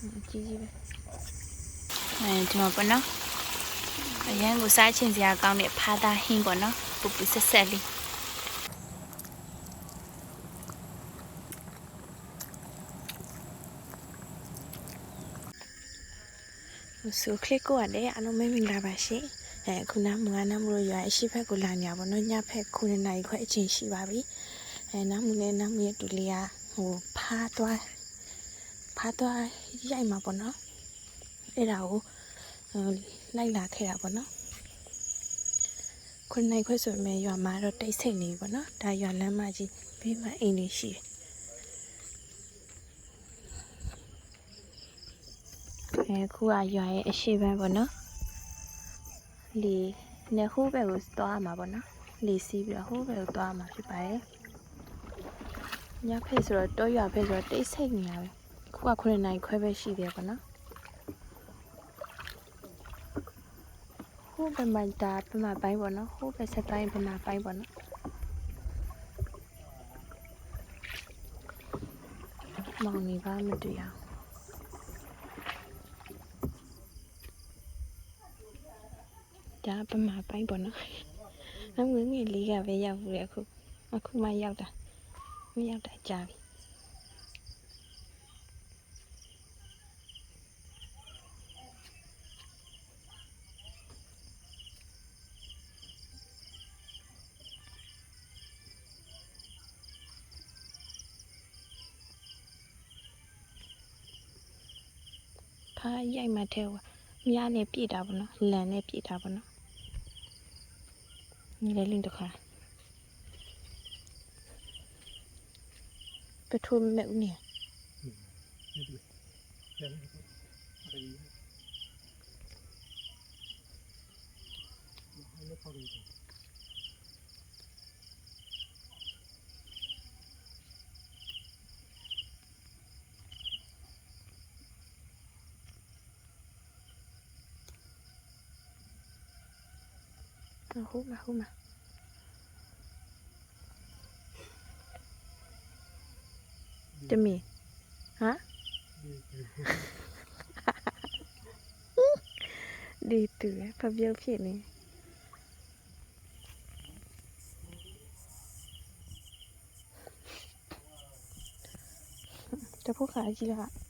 ကြီးကြီးပဲအဲဒီမှာပေါ့နော်အရန်ကိုစားချင်စရာကောင်းတဲ့ဖာသာဟင်းပေါ့နော်ပူပူဆက်ဆက်လေးဆိုခလစ်ကိုရတယ်အားလုံးမင်္ဂလာပါရှင်အဲခုနမငါနာမလို့ရွာအရှိဘက်ကိုလာနေရပါတော့ညဘက်9နာရီခွဲအချိန်ရှိပါပြီအဲနားမနဲ့နားမရဲ့တူလေးကဟိုဖားသွား ဖားသွားရိုက်မှာပေါ့နော်အဲ့ဒါကိုဟိုလိုက်လာခဲ့တာပေါ့နော်9နာရီခွဲဆိုပေမဲ့ရွာမှာတော့တိတ်ဆိတ်နေပြီပေါ့နော်ဒါရွာလမ်းမကြီးဘေးမှာအိမ်တွေရှိတယ်အဲခုကရွာရဲ့အရှိဘက်ပေါ့နော်လီနေဟိုးဘက်ကိုသွားမှာပေါ့နော်လီစီးပြီးတော့ဟိုးဘက်ကိုသွားမှာဖြစ်ပါတယ်ညဖက်ဆိုတော့တောရွာဖက်ဆိုတော့တိတ်ဆိတ်နေရပဲ ခုက9နာရီခွဲပဲရှိတယ်ပေါ့နော်ဟိုးဘက်မှာဒါဘက်မှာပိုင်းပေါ့နော်ဟိုးဘက်ဆက်ပိုင်းဘက်မှာပိုင်းပေါ့နော်မောင်နေပါမတွေ့အောင်ဒါပမာပိုင်းပေါ့နော်။အငွေငယ်လေးကပဲရောက်ဘူးလေအခု။အခုမှရောက်တာ။မရောက်တာကြာပြီ။ ဖားရိုက်မှထဲဟိုမြားနဲ့ပြည့်တာပေါ့နော်။လန်နဲ့ပြည့်တာပေါ့နော်။ညီလေးလင်းတစ်ခါပထမမဲ့ဦးနေဟုတ်မှာဟုတ်မှာတမီ ဟမ်ဒီတူရဖပြုတ်ဖြစ်နေတပုတ်ခါကြီးလားนี่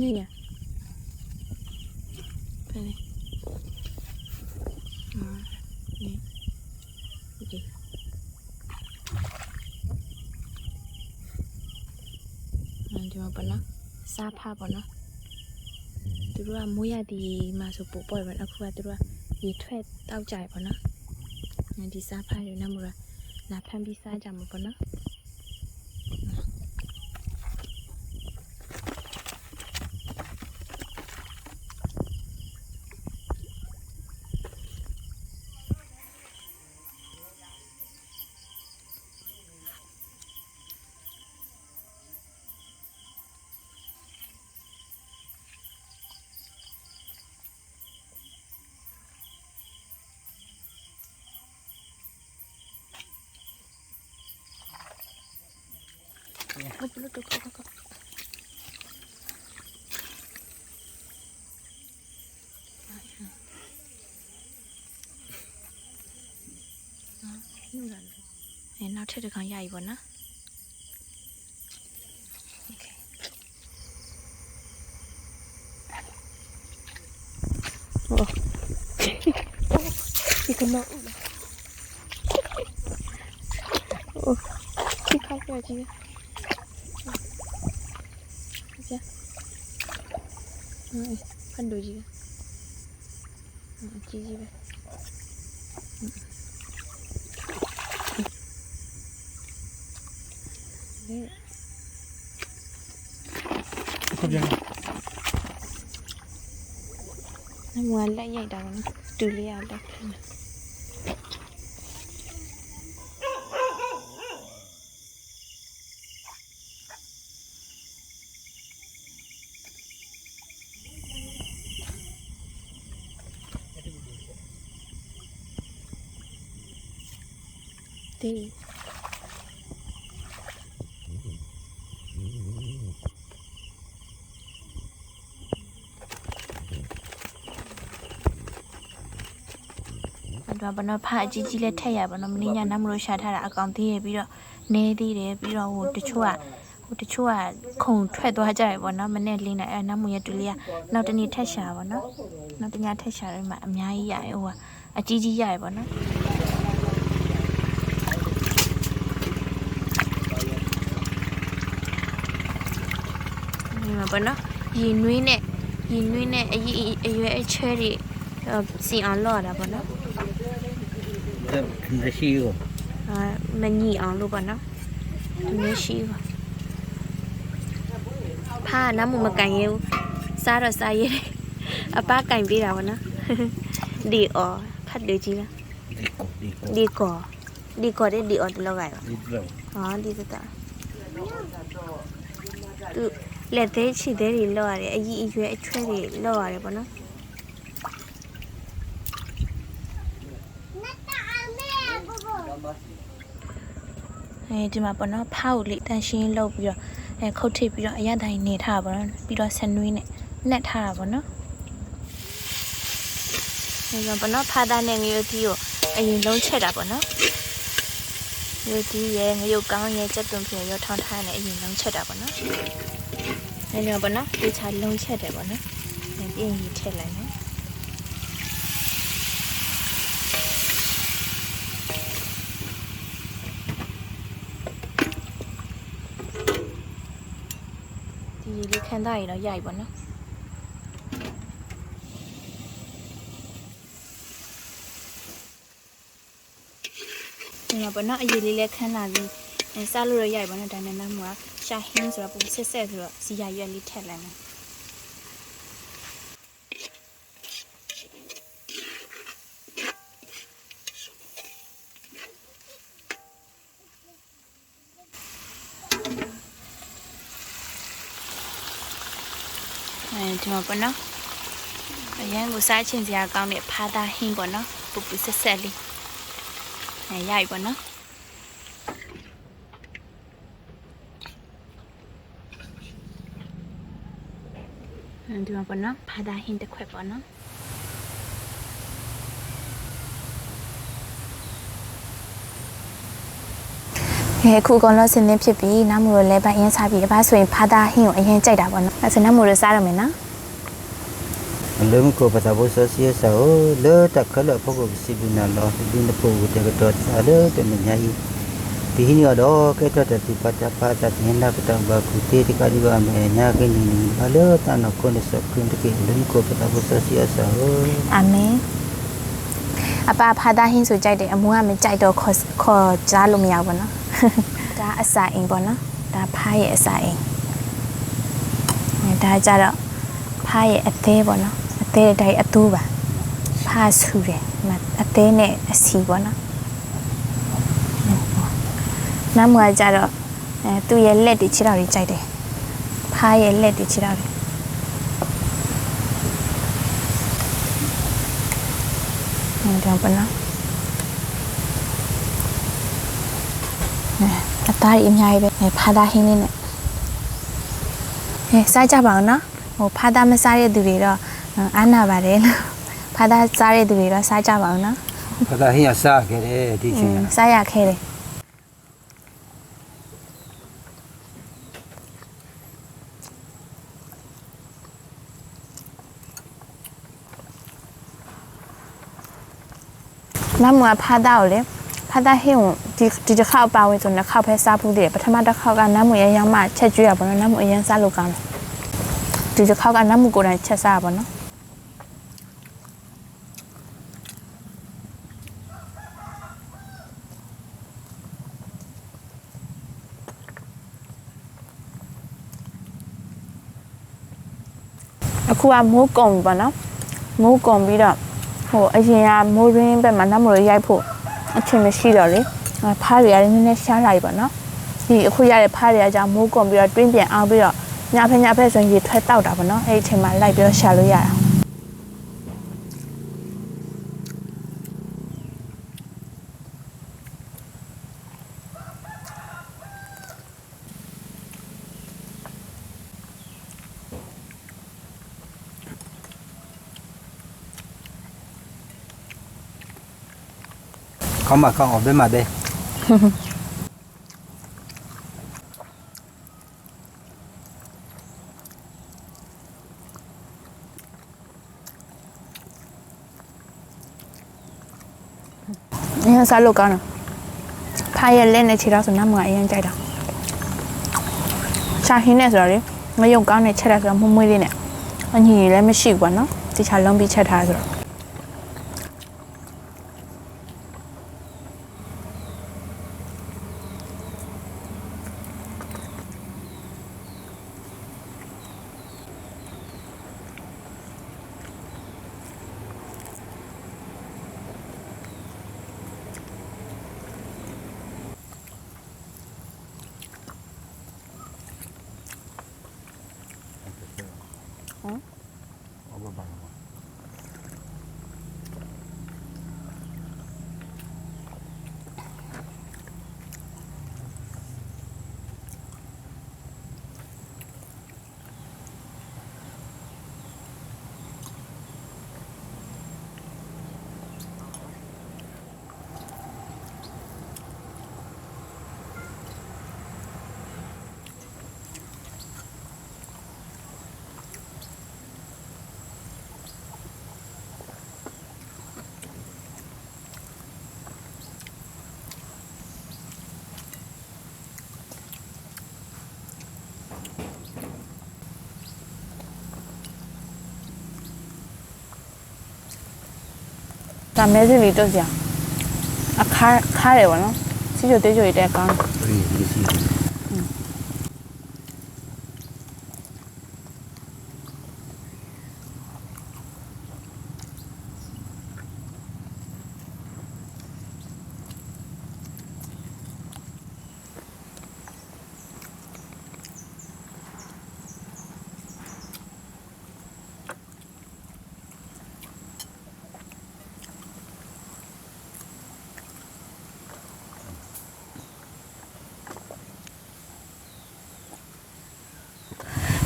นี่ไงไปเลยนี่ดิมันจะมาปนะซาผ้าปนะตัวว่ามุยาดีมาสุปุปอยมันอักว่าตัวว่ายีเทวตเต้าใจปนะงานที่ซาผ้าอยู่นั่นบุระนับพันพิซาจำมาปนะ Look, look, look, look, look. Này, nó thích được con dày vào nó. Oh. oh, you cannot. Oh, you can't get it. တ်ပြန်ငွာလက်ရိုက်တာကနော်တူလေးရလက်ခင်း သေးအဲ့တော့ဘနော်ဖာအကြီးကြီးလေးထက်ရပါတော့မင်းညာနမလို့ရှာထားတာအကောင်သေးရပြီးတော့နေသေးတယ်ပြီးတော့ဟိုတချို့ကဟိုတချို့ကခုံထွက်သွားကြရပေါ့နော်မနဲ့လင်းနေအဲနမရတူလေးကနောက်တနေ့ထက်ရှာပါနော်နောက်တညထက်ရှာရမှအများကြီးရတယ်ဟိုကအကြီးကြီးရတယ်ပေါ့နော် ဒီမှာပေါ့နော်ရေနွေးနဲ့ရေနွေးနဲ့အရေးအရွယ်အချဲတွေအော်စီအောင်လော့တာပေါ့နော်ဒါရှိရောအာမညိအောင်လို့ပေါ့နော်ဒီမျိုးရှိပါဖာနမ်းမမကန်ရဘူးစားတော့စားရဲတယ်အပကင်ပေးတာပေါ့နော်ဒီအော်ဖတ်လို့ကြီးလားဒီကိုဒီကိုဒီကောဒီကောတဲ့ဒီအော်တလောက်ကြရောဒီတော့ဟာဒီသတာသူ လက်သေးချီသေးတွေလော့ရတယ်အကြီးအရွယ်အချဲတွေလော့ရတယ်ပေါ့နော်အဲဒီမှာပေါ့နော်ဖောက်လေးတန်ရှင်းလုပ်ပြီးတော့အဲခုတ်ထိပ်ပြီးတော့အရတိုင်းနေထားတာပေါ့နော်ပြီးတော့ဆန်နွေးနဲ့နှက်ထားတာပေါ့နော်အဲဒါပေါ့နော်ဖာသားနဲ့ငရုတ်သီးကိုအရင်လုံးချက်တာပေါ့နော်ငရုတ်သီးရဲ့ငရုတ်ကောင်းရဲ့ကြက်သွန်ဖြေရောထောင်းထားနဲ့အရင်လုံးချက်တာပေါ့နော် အဲဒီမှာပေါ့နော်ဒီချာလုံးချက်တယ်ပေါ့နော်အဲပြင်းကြီးထည့်လိုက်နော်ဒီရေလေးခန်းသားရေတော့ရိုက်ပါနော်ဒီမှာပေါ့နော်အရေလေးလည်းခန်းလာပြီးအဲစားလို့ရရိုက်ပါနော်ဒါနဲ့မှက ရှာဟင်းဆိုတော့ပုံဆက်ဆက်ဆိုတော့စီရရွက်လေးထည့်လိုက်မယ်အဲဒီမှာပေါ့နော်အရင်ကစားချင်စရာကောင်းတဲ့ဖာသားဟင်းပေါ့နော်ပူပူဆက်ဆက်လေးအဲရိုက်ပါနော် ဒီမှာပေါ့နော်ဘာသာဟင်းတစ်ခွက်ပေါ့နော်ဟဲ့အခုအကောင်လုံးစင်းသင်းဖြစ်ပြီးနားမလို့လဲပါအရင်စားပြီးတပါဆိုရင်ဘာသာဟင်းကိုအရင်ကြိုက်တာပေါ့နော်အဲဆိုနားမလို့စားရမယ်နော်လုံးကိုပတာဘောဆစီဆောလောတခလပကိုစီဒနာလောဒီနပိုတကတော့စားလို့တမညာကြီး ဒီဟင်းရတော့ကဲတော့တိပတာပါတာညနာပတံဘာကုတေတိကဒီဘာမေညာကိနေနေဘာလို့တနကိုနေစကွင်းတကေလုံးကိုပတာဘောဆစီဆောအာမင်အပဘာသာဟင်းဆိုကြိုက်တယ်အမူကမကြိုက်တော့ခေါ်ခေါ်ကြားလို့မရဘူးပေါ့နော်ဒါအစာအိမ်ပေါ့နော်ဒါဖားရဲ့အစာအိမ်အဲဒါကြတော့ဖားရဲ့အသေးပေါ့နော်အသေးအတိုင်းအတူပါဖားဆူတယ်ဒီမှာအသေးနဲ့အစီပေါ့နော် နမ်းမွာကြတော့အဲသူ့ရဲ့လက်တွေခြေထောက်တွေကြိုက်တယ်ဖားရဲ့လက်တွေခြေထောက်တွေဟိုတော့ပေါ့နော်အသားကြီးအများကြီးပဲအဲဖာသာဟင်းလေးနဲ့အဲစားကြပါအောင်နော်ဟိုဖာသာမစားတဲ့သူတွေတော့အာနာပါတယ်လို့ဖာသာစားတဲ့သူတွေတော့စားကြပါအောင်နော်ပတာဟင်းအစားခဲ့တယ်ဒီอืချင်းมစားရခဲတယ် နမွာဖာသာကိုလေဖာသာဟင်းကိုဒီဒီတစ်ခေါက်ပါဝင်ဆိုနှစ်ခေါက်ပဲစားဖို့တည်းပထမတစ်ခေါက်ကနမွေရမ်းမှချက်ကျွေးရပါတော့နမွေရမ်းစားလို့ကောင်းတယ်ဒီတစ်ခေါက်ကနမွေကိုယ်တိုင်ချက်စားရပါတော့အခုကမိုးကုံပါနော်မိုးကုံပြီးတော့ ဟိုအရင်ကမိုးရင်းဘက်မှာနမွေရိုက်ဖို့အချိန်မရှိတော့လေအဲဖားတွေကလည်းနည်းနည်းရှားလာပြီပေါ့နော်ဒီအခုရတဲ့ဖားတွေကကြောင့်မိုးကုံပြီးတော့တွင်းပြန်အောင်ပြီးတော့ညဖက်ညဖက်ဆိုရင်ရေထွက်တောက်တာပေါ့နော်အဲ့ဒီအချိန်မှာလိုက်ပြီးတော့ရှာလို့ရတာ ခေါမခေါအောင်ဘယ်မှာတဲ့အရင်စားလို့ကောင်းတယ်ဖားရဲ့လက်နဲ့ခြေထောက်ဆိုနတ်မကအရင်ကြိုက်တာရှာဟင်းနဲ့ဆိုတော့လေမယုံကောင်းတဲ့ချက်တယ်ဆိုတော့မှုမွေးလေးနဲ့အညီကြီးလည်းမရှိဘူးကွာနော်တခြားလုံးပြီးချက်ထားဆိုတော့ဟုတ် ဒါမဲစစ်လေးတော့စရာအခါခါတယ်ဗောနော်စီချိုတေးချိုရတဲ့ကောင်းတယ်အေးဒီစီ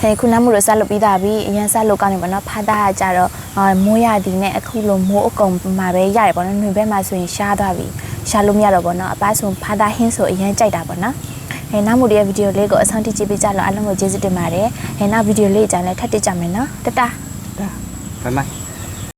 ဟဲခုနမှုလို့ဆက်လုပ်ပြီးသားပြီအရင်ဆက်လုပ်ကောင်းနေပါတော့ဖားတာကကြတော့အာမိုးရသည်နဲ့အခုလိုမိုးအကုံမှာပဲရတယ်ပေါ့နော်ຫນွေဘက်မှာဆိုရင်ရှားသွားပြီရှားလို့မရတော့ပေါ့နော်အပားဆိုဖားတာဟင်းဆိုအရင်ကြိုက်တာပေါ့နော်ဟဲနောက်မှုရဲ့ဗီဒီယိုလေးကိုအဆုံးထိကြည့်ပေးကြလို့အားလုံးကိုကျေးဇူးတင်ပါတယ်ဟဲနောက်ဗီဒီယိုလေးကြမ်းလည်းထပ်တက်ကြမယ်နော်တတဘယ်မှာ